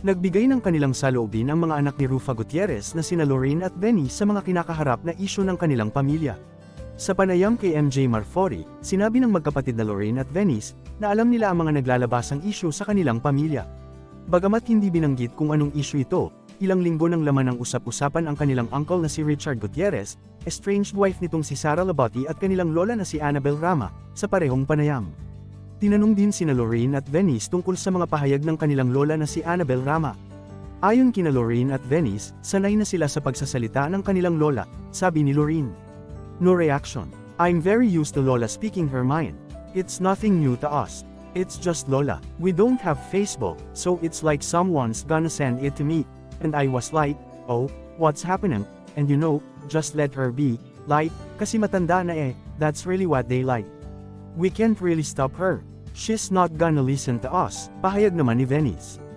Nagbigay ng kanilang saloobin ang mga anak ni Rufa Gutierrez na sina Lorraine at Benny sa mga kinakaharap na isyu ng kanilang pamilya. Sa panayam kay MJ Marfori, sinabi ng magkapatid na Lorraine at Venice na alam nila ang mga naglalabasang isyu sa kanilang pamilya. Bagamat hindi binanggit kung anong isyu ito, ilang linggo nang laman ng usap-usapan ang kanilang uncle na si Richard Gutierrez, estranged wife nitong si Sara Labati at kanilang lola na si Annabel Rama, sa parehong panayam. Tinanong din sina Lorraine at Venice tungkol sa mga pahayag ng kanilang lola na si Annabel Rama. Ayon kina Lorraine at Venice, sanay na sila sa pagsasalita ng kanilang lola, sabi ni Lorraine. No reaction. I'm very used to Lola speaking her mind. It's nothing new to us. It's just Lola. We don't have Facebook, so it's like someone's gonna send it to me. And I was like, oh, what's happening? And you know, just let her be, like, kasi matanda na eh, that's really what they like. We can't really stop her. She's not gonna listen to us, pahayag naman ni Venice.